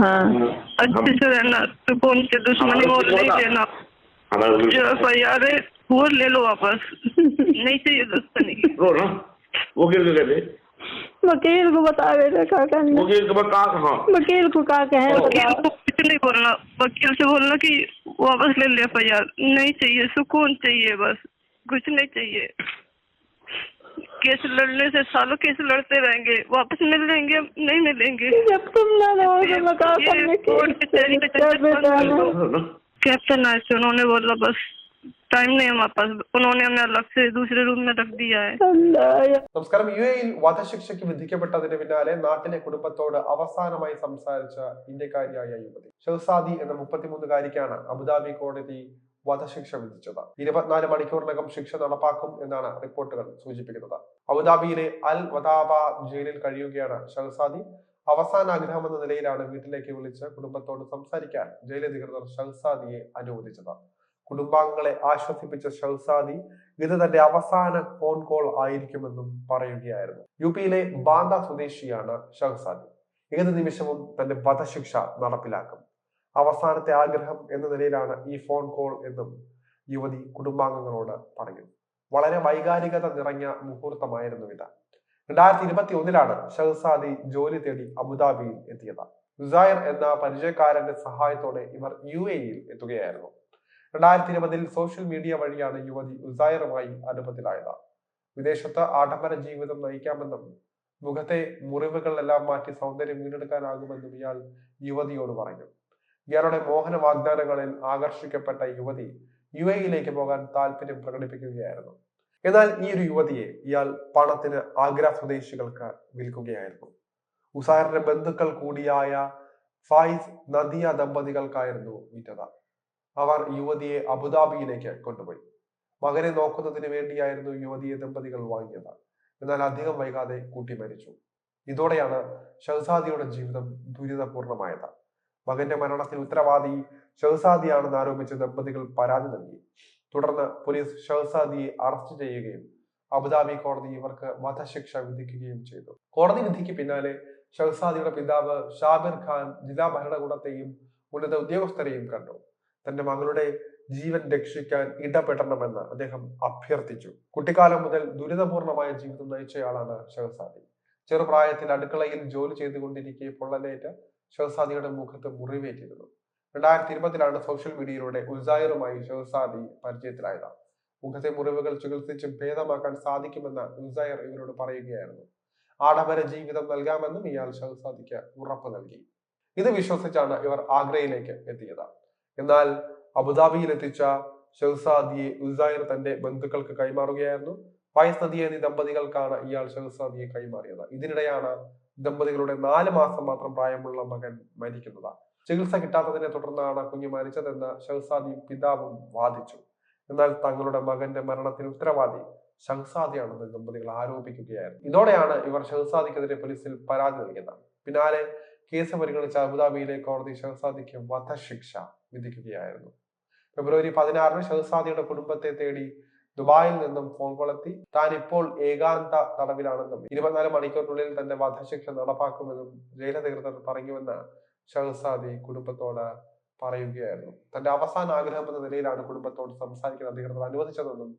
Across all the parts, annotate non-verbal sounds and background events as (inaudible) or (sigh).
हाँ। अच्छे से रहना सुकून से दुश्मनी हाँ, वो नहीं देना। जो एफ़ आई आर है वो ले लो वापस। (laughs) नहीं चाहिए दुश्मनी। रो ना वकील को कहते वकील को बता बेटा क्या करना वकील के कहाँ वकील को क्या कहे? वकील को कुछ नहीं बोलना। वकील से बोलना कि वापस ले ले एफ़ आई आर नहीं चाहिए सुकून चाहिए बस। कुछ नहीं चाहिए। केस लड़ने से सालों केस लड़ते रहेंगे वापस मिल लेंगे नहीं मिलेंगे जब तुम ना रहोगे मैं क्या ये करने कोर्ट कचहरी के क्या चक्कर बेटा बंद कर है? दो। कैप्टन आए थे उन्होंने बोला बस टाइम नहीं है हमारे पास उन्होंने हमें अलग से दूसरे रूम में रख दिया है अल्लाह या നമസ്കാരം യു എയിൽ വധശിക്ഷയ്ക്ക് വിധിക്കപ്പെട്ടതിന് പിന്നാലെ നാട്ടിലെ കുടുംബത്തോട് അവസാനമായി സംസാരിച്ച ഇന്ത്യക്കാരിയായ യുവതി ഷഹസാദി എന്ന മുപ്പത്തിമൂന്നുകാരിക്കാണ് അബുദാബി കോടതി വധശിക്ഷ വിധിച്ചത്. ഇരുപത്തിനാല് മണിക്കൂറിനകം ശിക്ഷ നടപ്പാക്കും എന്നാണ് റിപ്പോർട്ടുകൾ സൂചിപ്പിക്കുന്നത്. അബുദാബിയിലെ അൽ വദാബ ജയിലിൽ കഴിയുകയാണ് ഷഹസാദി. അവസാന ആഗ്രഹം എന്ന നിലയിലാണ് വീട്ടിലേക്ക് വിളിച്ച് കുടുംബത്തോട് സംസാരിക്കാൻ ജയിലധികൃതർ ഷഹസാദിയെ അനുവദിച്ചത്. കുടുംബാംഗങ്ങളെ ആശ്വസിപ്പിച്ച ഷഹസാദി ഇത് തന്റെ അവസാന ഫോൺ കോൾ ആയിരിക്കുമെന്നും പറയുകയായിരുന്നു. യു പിയിലെ ബാന്ദ സ്വദേശിയാണ് ഷഹസാദി. ഏത് നിമിഷവും തന്റെ വധശിക്ഷ നടപ്പിലാക്കും. അവസാനത്തെ ആഗ്രഹം എന്ന നിലയിലാണ് ഈ ഫോൺ കോൾ എന്നും യുവതി കുടുംബാംഗങ്ങളോട് പറഞ്ഞു വളരെ വൈകാരികത നിറഞ്ഞ മുഹൂർത്തമായിരുന്നു ഇത്. രണ്ടായിരത്തി ഇരുപത്തി ഒന്നിലാണ് ഷഹസാദി ജോലി തേടി അബുദാബിയിൽ എത്തിയത്. ഉസൈർ എന്ന പരിചയക്കാരന്റെ സഹായത്തോടെ ഇവർ യു എയിൽ എത്തുകയായിരുന്നു. രണ്ടായിരത്തി ഇരുപതിൽ സോഷ്യൽ മീഡിയ വഴിയാണ് യുവതി ഉസൈറുമായി അനുഭവത്തിലായത് വിദേശത്ത് ആഡംബര ജീവിതം നയിക്കാമെന്നും മുഖത്തെ മുറിവുകളെല്ലാം മാറ്റി സൗന്ദര്യം വീണ്ടെടുക്കാനാകുമെന്നും ഇയാൾ യുവതിയോട് പറഞ്ഞു. ഇയാളുടെ മോഹന വാഗ്ദാനങ്ങളിൽ ആകർഷിക്കപ്പെട്ട യുവതി യു എയിലേക്ക് പോകാൻ താല്പര്യം പ്രകടിപ്പിക്കുകയായിരുന്നു. എന്നാൽ ഈ ഒരു യുവതിയെ ഇയാൾ പണത്തിന് ആഗ്ര സ്വദേശികൾക്ക് വിൽക്കുകയായിരുന്നു. ഉസാറിന്റെ ബന്ധുക്കൾ കൂടിയായ ഫായിസ് നദിയ ദമ്പതികൾക്കായിരുന്നു വിറ്റത്. അവർ യുവതിയെ അബുദാബിയിലേക്ക് കൊണ്ടുപോയി. മകനെ നോക്കുന്നതിന് വേണ്ടിയായിരുന്നു യുവതിയെ ദമ്പതികൾ വാങ്ങിയത്. എന്നാൽ അധികം വൈകാതെ കൂട്ടി മരിച്ചു. ഇതോടെയാണ് ഷഹസാദിയുടെ ജീവിതം ദുരിതപൂർണമായത്. മകന്റെ മരണത്തിന് ഉത്തരവാദി ഷഹസാദിയാണെന്ന് ആരോപിച്ച് ദമ്പതികൾ പരാതി നൽകി. തുടർന്ന് പോലീസ് ഷഹസാദിയെ അറസ്റ്റ് ചെയ്യുകയും അബുദാബി കോടതി ഇവർക്ക് വധശിക്ഷ വിധിക്കുകയും ചെയ്തു. കോടതി വിധിക്ക് പിന്നാലെ ഷഹസാദിയുടെ പിതാവ് ഷാബിർ ഖാൻ ജില്ലാ ഭരണകൂടത്തെയും ഉന്നത ഉദ്യോഗസ്ഥരെയും കണ്ടു. തന്റെ മകളുടെ ജീവൻ രക്ഷിക്കാൻ ഇടപെടണമെന്ന് അദ്ദേഹം അഭ്യർത്ഥിച്ചു. കുട്ടിക്കാലം മുതൽ ദുരിതപൂർണമായ ജീവിതം നയിച്ചയാളാണ് ഷഹസാദി. ചെറുപ്രായത്തിൽ അടുക്കളയിൽ ജോലി ചെയ്തുകൊണ്ടിരിക്കെ പൊള്ളലേറ്റ് ഷഹസാദിയുടെ മുഖത്ത് മുറിവേറ്റിരുന്നു. രണ്ടായിരത്തി ഇരുപത്തിലാണ് സോഷ്യൽ മീഡിയയിലൂടെ ഉസായറുമായി ഷഹസാദി പരിചയത്തിലായത്. മുഖത്തെ മുറിവുകൾ ചികിത്സിച്ച് ഭേദമാക്കാൻ സാധിക്കുമെന്ന് ഉസായർ ഇവരോട് പറയുകയായിരുന്നു. ആഡംബര ജീവിതം നൽകാമെന്നും ഇയാൾ ഷഹസാദിക്ക് ഉറപ്പ് നൽകി. ഇത് വിശ്വസിച്ചാണ് ഇവർ ആഗ്രയിലേക്ക് എത്തിയത്. എന്നാൽ അബുദാബിയിൽ എത്തിച്ച ഷഹസാദിയെ ഉസായർ തന്റെ ബന്ധുക്കൾക്ക് കൈമാറുകയായിരുന്നു. ഫൈസ് എന്നീ ദമ്പതികൾക്കാണ് ഇയാൾ ഷഹസാദിയെ കൈമാറിയത്. ഇതിനിടെയാണ് ദമ്പതികളുടെ നാല് മാസം മാത്രം പ്രായമുള്ള മകൻ മരിക്കുന്നത്. ചികിത്സ കിട്ടാത്തതിനെ തുടർന്നാണ് കുഞ്ഞ് മരിച്ചതെന്ന് ഷഹസാദിയും പിതാവും വാദിച്ചു. എന്നാൽ തങ്ങളുടെ മകന്റെ മരണത്തിന് ഉത്തരവാദി ഷഹസാദിയാണെന്ന് ദമ്പതികൾ ആരോപിക്കുകയായിരുന്നു. ഇതോടെയാണ് ഇവർ ഷഹസാദിക്കെതിരെ പോലീസിൽ പരാതി നൽകിയത്. പിന്നാലെ കേസ് പരിഗണിച്ച അബുദാബിയിലെ കോടതി ഷഹസാദിക്ക് വധശിക്ഷ വിധിക്കുകയായിരുന്നു. ഫെബ്രുവരി പതിനാറിന് ഷഹസാദിയുടെ കുടുംബത്തെ തേടി ദുബായിൽ നിന്നും ഫോൺ കൊളത്തി. താൻ ഇപ്പോൾ ഏകാന്ത തടവിലാണെന്നും ഇരുപത്തിനാല് മണിക്കൂറിനുള്ളിൽ തന്റെ വധശിക്ഷ നടപ്പാക്കുമെന്നും ജയിലധികൃതർ പറഞ്ഞുവെന്ന് ഷഹസാദി കുടുംബത്തോട് പറയുകയായിരുന്നു. തന്റെ അവസാന ആഗ്രഹം എന്ന നിലയിലാണ് കുടുംബത്തോട് സംസാരിക്കാൻ അധികൃതർ അനുവദിച്ചതെന്നും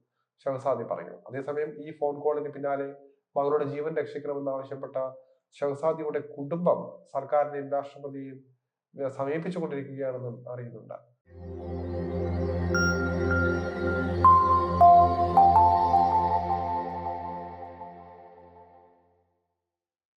ഷഹസാദി പറഞ്ഞു അതേസമയം ഈ ഫോൺ കോളിന് പിന്നാലെ മകളുടെ ജീവൻ രക്ഷിക്കണമെന്ന് ആവശ്യപ്പെട്ട ഷഹസാദിയുടെ കുടുംബം സർക്കാരിനെയും രാഷ്ട്രപതിയെയും സമീപിച്ചുകൊണ്ടിരിക്കുകയാണെന്നും അറിയുന്നുണ്ട്.